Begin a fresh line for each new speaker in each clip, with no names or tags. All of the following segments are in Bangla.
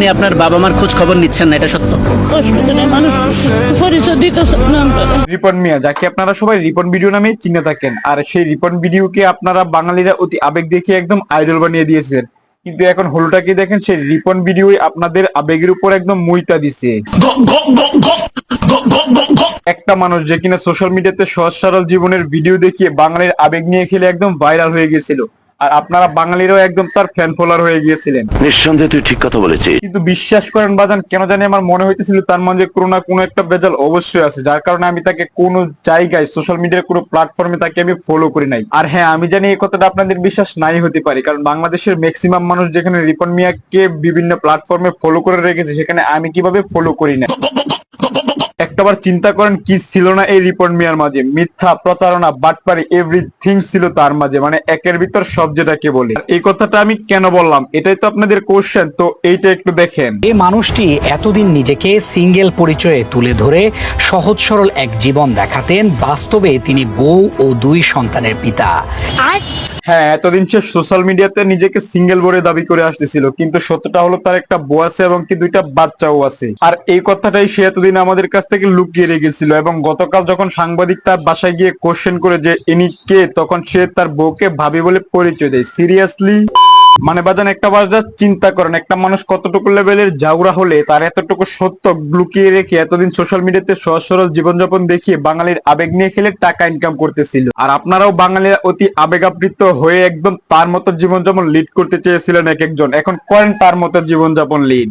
আপনি আপনার বাবা মার খোঁজ খবর নিচ্ছেন না, এটা সত্য।
রিপন মিয়া, যাকে আপনারা সবাই রিপন ভিডিও নামে চিনে থাকেন, আর সেই রিপন ভিডিওকে আপনারা বাঙালিরা অতি আবেগ দেখিয়ে একদম আইডল বানিয়ে দিয়েছেন। কিন্তু এখন হলোটা কি দেখেন, সেই রিপন ভিডিও আপনাদের আবেগের উপর একদম মুইতা দিছে। একটা মানুষ যে কিনা সোশ্যাল মিডিয়াতে সহজ সরল জীবনের ভিডিও দেখিয়ে বাঙালির আবেগ নিয়ে খেলে একদম ভাইরাল হয়ে গেছিল। আর আপনারা বাঙালিরাও একদম তার ফ্যান ফলোয়ার হয়ে গিয়েছিলেন।
নিঃসন্দেহে তুই ঠিক কথা বলেছিস।
কিন্তু বিশ্বাস করেন বাজান কেন জানি আমার মনে হইতেছিল তার মধ্যে কোনো না কোনো একটা বেজাল অবশ্যই আছে যার কারণে আমি তাকে কোনো জায়গায় সোশ্যাল মিডিয়ার কোনো প্ল্যাটফর্মে তাকে আমি ফলো করি নাই। আর হ্যাঁ আমি জানি এই কথাটা আপনাদের বিশ্বাস নাই হতে পারে কারণ বাংলাদেশের ম্যাক্সিমাম মানুষ যেখানে রিপন মিয়াকে বিভিন্ন প্ল্যাটফর্মে ফলো করে রেখেছে সেখানে আমি কীভাবে ফলো করি না? একটাবার চিন্তা করেন কি ছিল না এই রিপন মিয়ার মাঝে। মিথ্যা প্রতারণা বাটপারি এভরিথিং ছিল তার মাঝে মানে একের ভিতর সব যেটাকে বলে। এই কথাটা আমি কেন বললাম? এটাই তো আপনাদের কোশ্চেন তো এইটা একটু দেখেন।
এই মানুষটি এতদিন নিজেকে সিঙ্গেল পরিচয়ে তুলে ধরে সহজ সরল এক জীবন দেখাতেন বাস্তবে তিনি বউ ও দুই সন্তানের পিতা।
হ্যাঁ এতদিন সে সোশ্যাল মিডিয়াতে নিজেকে সিঙ্গেল বলে দাবি করে আসতেছিল, কিন্তু সত্যটা হলো তার একটা বউ আছে এবং কি দুইটা বাচ্চাও আছে। আর এই কথাটাই সে এতদিন আমাদের কাছ থেকে লুকিয়ে রেখেছিল এবং গতকাল যখন সাংবাদিক তার বাসায় গিয়ে কোশ্চেন করে যে ইনি কে? তখন সে তার বউকে ভাবি বলে পরিচয় দেয়। সিরিয়াসলি মানে বাজান, একটা just চিন্তা করেন, একটা মানুষ কতটুকু লেভেলের জাউরা হলে তার এতটুকু সত্য লুকিয়ে রেখে এতদিন সোশ্যাল মিডিয়াতে সহজ সরল জীবনযাপন দেখিয়ে বাঙালির আবেগ নিয়ে খেলে টাকা ইনকাম করতেছিল। আর আপনারাও বাঙালির অতি আবেগ আবৃত হয়ে একদম তার মতো জীবনযাপন লিড করতে চেয়েছিলেন এক একজন। এখন করেন তার মতো জীবনযাপন লিড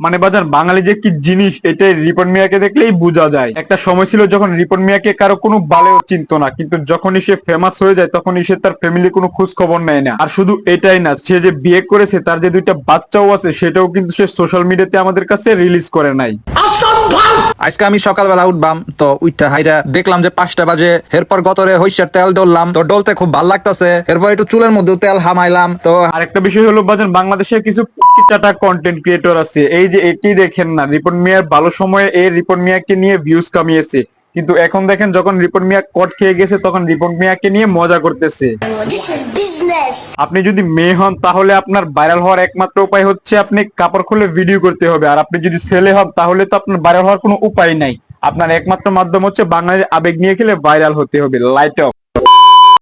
মানে বাজার বাঙালি যে কি জিনিস, এটাই রিপন মিয়াকে দেখলেই বোঝা যায়। একটা সময় ছিল যখন রিপন মিয়াকে কারও কোনো বালেও চিনত না, কিন্তু যখনই সে ফেমাস হয়ে যায়, তখনই সে তার ফ্যামিলি কোনো খোঁজ খবর নেয় না। আর শুধু এটাই না, সে যে বিয়ে করেছে, তার যে দুইটা বাচ্চাও আছে, সেটাও কিন্তু সে সোশ্যাল মিডিয়াতে আমাদের কাছে রিলিজ করে নাই।
আজকে আমি সকালবেলা উঠবাম, তো উইটা হাইরা দেখলাম যে পাঁচটা বাজে। এরপর গতরে হইসার তেল ডললাম, তো ডলতে খুব ভালো লাগতেছে। এরপর একটু চুলের মধ্যে তেল হামাইলাম, তো
আর একটা বিষয় হলো বাজার বাংলাদেশে কিছু টাটা কন্টেন্ট ক্রিয়েটর আছে। এই যে এটি দেখেন না, রিপন মিয়ার ভালো সময়ে এই রিপন মিয়াকে নিয়ে ভিউজ কামিয়েছে। কিন্তু এখন দেখেন যখন রিপন মিয়া কট খেয়ে গেছে তখন রিপন মিয়াকে নিয়ে মজা করতেছে. আপনি যদি মেয়ে হন তাহলে আপনার ভাইরাল হওয়ার একমাত্র উপায় হচ্ছে আপনি কাপড় খুলে ভিডিও করতে হবে। আর আপনি যদি ছেলে হন তাহলে তো আপনার ভাইরাল হওয়ার কোনো উপায় নাই। আপনার একমাত্র মাধ্যম হচ্ছে বাংলাদেশ আবেগ নিয়ে খেলে ভাইরাল হতে হবে। Light off